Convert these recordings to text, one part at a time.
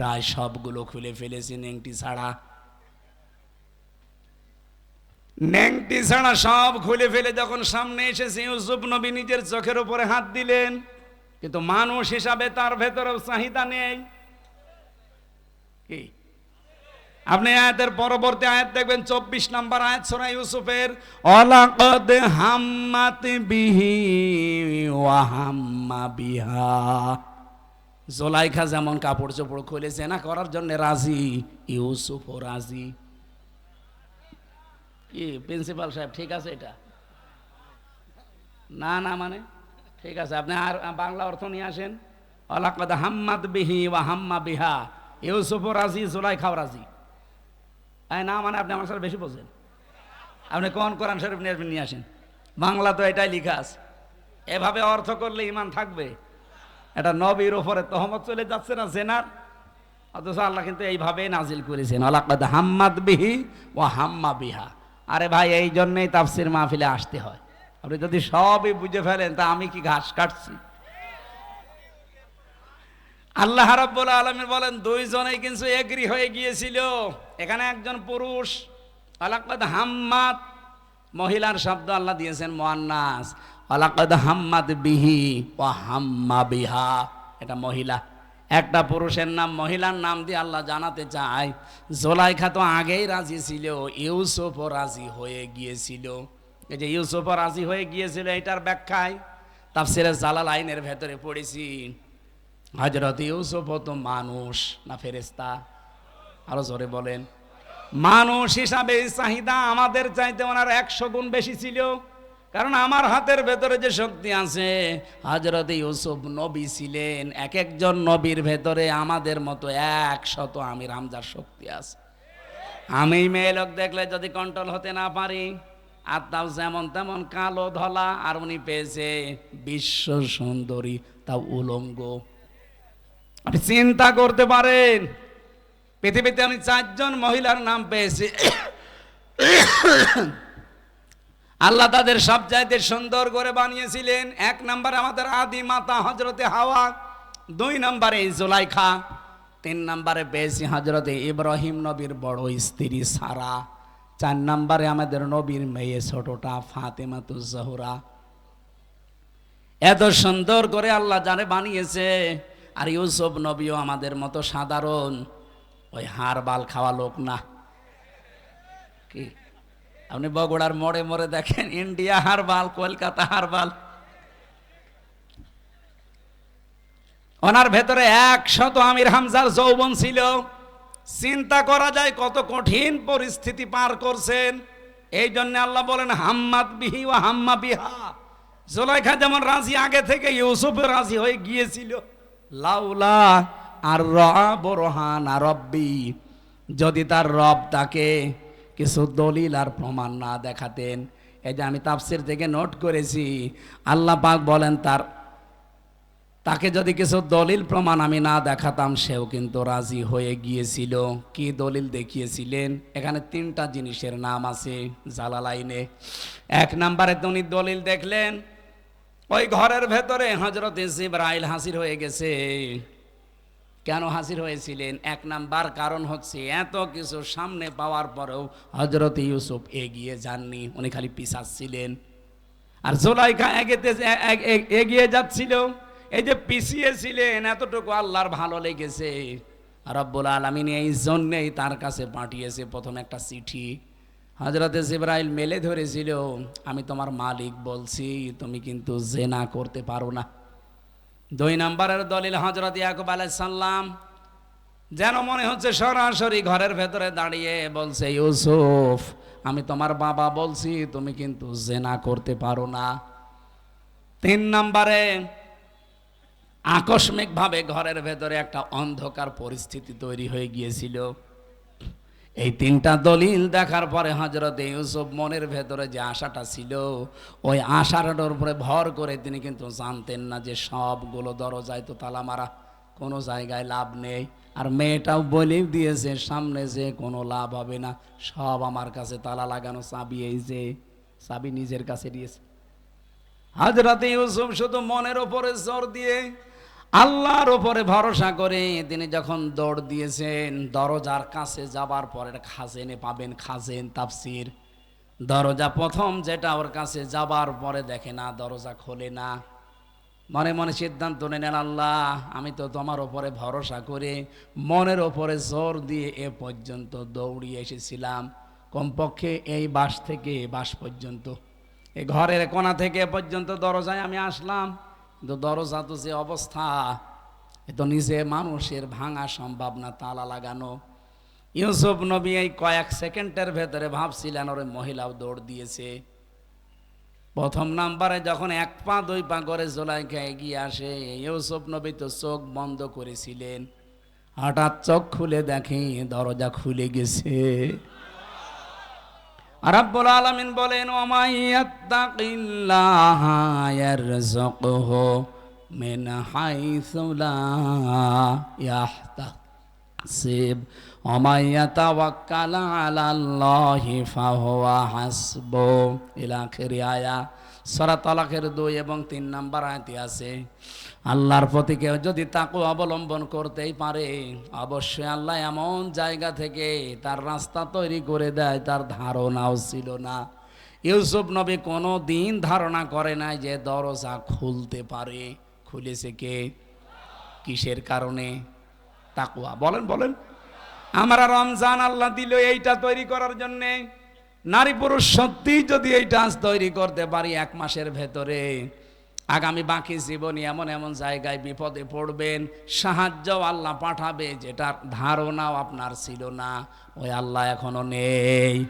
প্রায় সবগুলো খুলে ফেলেছি নেংটি ছাড়া। নেংটি ছাড়া সব খুলে ফেলে যখন সামনে এসেছে, ইউসুফ নবী নিজের চোখের উপরে হাত দিলেন। কিন্তু মানুষ হিসাবে তার ভেতরেও চাহিদা নেই। কি? আপনি আয়াতের পরবর্তী আয়াত দেখবেন, চব্বিশ নম্বর আয়াত সোনা ইউসুফের, অলাকদ হাম্মাত বিহি বিহা। জোলাইখা যেমন কাপড় চোপড় খুলেছে না করার জন্য রাজি? ইউসুফও রাজি। কি, প্রিন্সিপাল সাহেব, ঠিক আছে এটা? না না মানে? ঠিক আছে, আপনি আর বাংলা অর্থ নিয়ে আসেন। অলাকদ হাম্মাদ বিহি বা হাম্মা বিহা। ইউসুফও রাজি, জোলাইখাও রাজি। না মানে আপনি আমার সাথে বেশি বোঝেন আপনি কোন কোরআন শরীফ নিয়ে আসবেন নিয়ে আসেন? বাংলা তো এটাই লিখা আছে। এভাবে অর্থ করলে ইমান থাকবে। এটা নবীর ওপরে তহমত চলে যাচ্ছে না জেনার? অথচ আল্লাহ কিন্তু এইভাবে নাজিল করেছেন আলাকাদ হাম্মাদ বিহি ও হাম্মা বিহা। আরে ভাই, এই জন্যই তাফসির মাহফিলে আসতে হয়। আপনি যদি সবই বুঝে ফেলেন, তা আমি কি ঘাস কাটছি? আল্লাহ রাব্বুল আলমী বলেন, দুইজনেই কিন্তু এগ্রি হয়ে গিয়েছিল। এখানে একজন পুরুষ আলাকাদ হাম্মাদ। মহিলার শব্দ আল্লাহ দিয়েছেন মোয়ান্নাস। আলাকাদ হাম্মাদ বিহি ও হাম্মা বিহা। এটা মহিলা। একটা পুরুষের নাম, মহিলার নাম দিয়ে আল্লাহ জানাতে চায়, জোলাইখা তো আগেই রাজি ছিল, ইউসুফও রাজি হয়ে গিয়েছিল। এই যে ইউসুফও রাজি হয়ে গিয়েছিল এটার ব্যাখ্যায় তাফসিরে জালাল আইনের ভেতরে পড়েছি হজরত ইউসুফ তো মানুষ না ফেরেস্তা আরও জোরে বলেন। মানুষ হিসাবে চাহিদা আমাদের চাইতে ওনার একশো গুণ বেশি ছিল। কারণ আমার হাতের ভেতরে যে শক্তি আছে হজরত ইউসুফ নবী ছিলেন এক একজন নবীর ভেতরে আমাদের মতো একশত আমির হামজার শক্তি আছে। আমি মেয়ে লোক দেখলে যদি কন্ট্রোল হতে না পারি, আর তাও যেমন তেমন কালো ধলা, আর উনি পেয়েছে বিশ্ব সুন্দরী, তাও উলঙ্গ। আপনি চিন্তা করতে পারেন, পৃথিবীতে আমি চারজন মহিলার নাম পেয়েছি। আল্লাহ তাদের সব চাইতে সুন্দর করে বানিয়েছিলেন। এক নম্বরে আমাদের আদি মাতা হজরতে হাওয়া, দুই নম্বরে জোলাইখা, তিন নম্বরে পেয়েছি হজরতে ইব্রাহিম নবীর বড় স্ত্রী সারা, চার নম্বরে আমাদের নবীর মেয়ে ছোটটা ফাতেমাতু জহুরা। এত সুন্দর করে আল্লাহ জানে বানিয়েছে, আর ইউসুফ নবীও আমাদের মতো সাধারণ, ওই হাড় বাল খাওয়া লোক না। কি? আপনি বগুড়ার মোড়ে মোড়ে দেখেন, ইন্ডিয়া হারবাল কলকাতা হারবাল ওনার ভেতরে একশত আমির হামজার যৌবন ছিল। চিন্তা করা যায় কত কঠিন পরিস্থিতি পার করছেন। এই জন্য আল্লাহ বলেন, হাম্মাদ বিহি ও হাম্মা বিহা। জোলাইখা যেমন রাজি আগে থেকে ইউসুফের রাজি হয়ে গিয়েছিল। লাউলা আর আর রব্বি, যদি তার রব তাকে কিছু দলিল আর প্রমাণ না দেখাতেন। এই যে আমি তাফসির থেকে নোট করেছি, আল্লাহ পাক বলেন তার, তাকে যদি কিছু দলিল প্রমাণ আমি না দেখাতাম, সেও কিন্তু রাজি হয়ে গিয়েছিল। কি দলিল দেখিয়েছিলেন? এখানে তিনটা জিনিসের নাম আছে জালালাইনে। এক নম্বরে উনি দলিল দেখলেন, ওই ঘরের ভেতরে হজরত ইব্রাহিল হাসির হয়ে গেছে। কেন হাসির হয়েছিলেন? এক নাম্বার কারণ হচ্ছে এত কিছু সামনে পাওয়ার পরেও হজরত ইউসুফ এগিয়ে যাননি, উনি খালি পিছাচ্ছিলেন আর জোলাইখা এগিয়ে যাচ্ছিল, এই যে পিছিয়েছিলেন, এতটুকু আল্লাহর ভালো লেগেছে। রব্বুল আলমিন এই জন্যেই তার কাছে পাঠিয়েছে প্রথম একটা চিঠি। হজরতে জিব্রাইল মেলে ধরেছিল, আমি তোমার মালিক বলছি, তুমি কিন্তু জেনা করতে পারো না। দুই নম্বরের দলিল হজরত ইয়াকুব আলাইসাল্লাম যেন মনে হচ্ছে সরাসরি ঘরের ভেতরে দাঁড়িয়ে বলছে, ইউসুফ, আমি তোমার বাবা বলছি, তুমি কিন্তু জেনা করতে পারো না। তিন নম্বরে, আকস্মিকভাবে ঘরের ভেতরে একটা অন্ধকার পরিস্থিতি তৈরি হয়ে গিয়েছিল। এই তিনটা দলিল দেখার পরে হজরত ইউসুফ মনের ভেতরে যে আশাটা ছিল, ওই আশাটার উপরে ভর করে তিনি কিন্তু জানতেন না যে সবগুলো দরজায় তো তালা মারা, কোনো জায়গায় লাভ নেই। আর মেয়েটাও বলেই দিয়েছে, সামনে যে কোনো লাভ হবে না, সব আমার কাছে তালা লাগানো, চাবি এই যে, চাবি নিজের কাছে দিয়েছে। হাজরাতে ইউসুফ শুধু মনের ওপরে জোর দিয়ে আল্লাহর ওপরে ভরসা করে তিনি যখন দৌড় দিয়েছেন, দরজার কাছে যাবার পরে খাজেনে পাবেন, খাজেন তাফসির। দরজা প্রথম যেটা ওর কাছে যাবার পরে দেখে, না, দরজা খোলে না। মনে মনে সিদ্ধান্ত নেন আল্লাহ, আমি তো তোমার ওপরে ভরসা করে মনের ওপরে জোর দিয়ে এ পর্যন্ত দৌড়িয়ে এসেছিলাম। কমপক্ষে এই বাস থেকে এ বাস পর্যন্ত এই ঘরের কোণা থেকে এ পর্যন্ত দরজায় আমি আসলাম। কিন্তু দরজা তো যে অবস্থা, এ তো নিজে মানুষের ভাঙা সম্ভব না তালা লাগানো। ইউসুফ নবী এই কয়েক সেকেন্ডের ভেতরে ভাবছিলেন, ওর মহিলাও দৌড় দিয়েছে। প্রথম নাম্বারে যখন এক পা, দুই পা করে জোলাইকা এগিয়ে আসে, ইউসুফ নবী তো চোখ বন্ধ করেছিলেন। হঠাৎ চোখ খুলে দেখে দরজা খুলে গেছে। রাব্বুল আলামিন বলেন ওমাইয়াত্তাকিল্লাহ মিন হাইসু লা ইয়াহতাসিব ওমান ইয়াতাওয়াক্কাল আলাল্লাহি ফাহুয়া হাসবু। ইলা আখির আয়া সূরা তালাকের দুই এবং তিন নাম্বার আয়াতে আছে। আল্লাহর প্রতি কেউ যদি তাকে অবলম্বন করতেই পারে, অবশ্যই আল্লাহ এমন জায়গা থেকে তার রাস্তা তৈরি করে দেয়, তার ধারণাও ছিল না। ইউসুফ নবী কোনো দিন ধারণা করে নাই যে দরজা খুলতে পারে। খুলেছে কে? কিসের কারণে? তাকুয়া বলেন বলেন। আমরা রমজান আল্লাহ দিল এইটা তৈরি করার জন্যে। নারী পুরুষ সত্যি যদি এই ডান্স তৈরি করতে পারি এক মাসের ভেতরে, আগামী বাকি জীবনে এমন এমন জায়গায় বিপদে পড়বেন, সাহায্য আল্লাহ পাঠাবে যেটার ধারণাও আপনার ছিল না। ওই আল্লাহ এখনও নেই।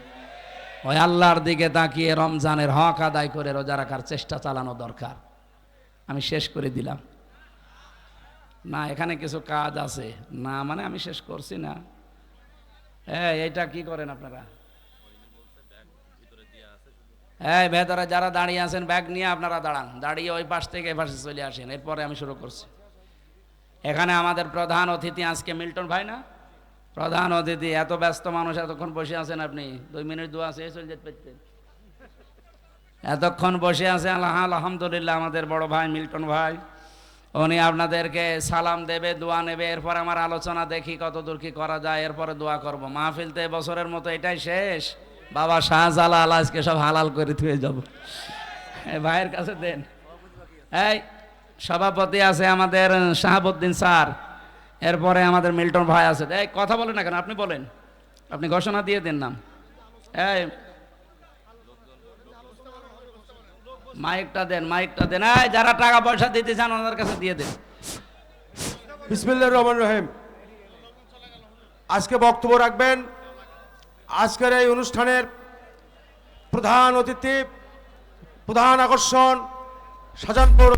ওই আল্লাহর দিকে তাকিয়ে রমজানের হক আদায় করে রোজা রাখার চেষ্টা চালানো দরকার। আমি শেষ করে দিলাম। না, এখানে কিছু কাজ আছে। না মানে আমি শেষ করছি না। হ্যাঁ এইটা কি করেন আপনারা? হ্যাঁ ভেতরে যারা দাঁড়িয়ে আছেন ব্যাগ নিয়ে আপনারা দাঁড়ান। দাঁড়িয়ে ওই পাশ থেকে এ পাশে চলে আসেন, এরপরে আমি শুরু করছি। এখানে আমাদের প্রধান অতিথি আজকে মিল্টন ভাই না? প্রধান অতিথি, এত ব্যস্ত মানুষ এতক্ষণ বসে আছেন আপনি। দুই মিনিট দু আছে চলে যেতে পারতেন। এতক্ষণ বসে আছে আল্লাহ আলহামদুলিল্লাহ, আমাদের বড় ভাই মিল্টন ভাই। উনি আপনাদেরকে সালাম দেবে, দোয়া নেবে। এরপর আমার আলোচনা দেখি কত দূর কি করা যায়, এরপরে দোয়া করব। মাহফিলতে বছরের মতো এটাই শেষ। বাবা শাহজালাল, আজকে সব হালাল করে থুয়ে যাব। ভাইয়ের কাছে দেন। এই, সভাপতি আছে আমাদের শাহাবুদ্দিন স্যার। এরপরে আমাদের মিল্টন ভাই আছে। এই, কথা বলেন না কেন, আপনি বলেন। আপনি ঘোষণা দিয়ে দেন নাম। এই, মাইকটা দেন মাইকটা দেন। এই, যারা টাকা পয়সা দিতে চান, ওনাদের কাছে দিয়ে দেন। বিসমিল্লাহ রহমান রহিম। আজকে বক্তব্য রাখবেন আজকের এই অনুষ্ঠানের প্রধান অতিথি প্রধান আকর্ষণ সাজানপুর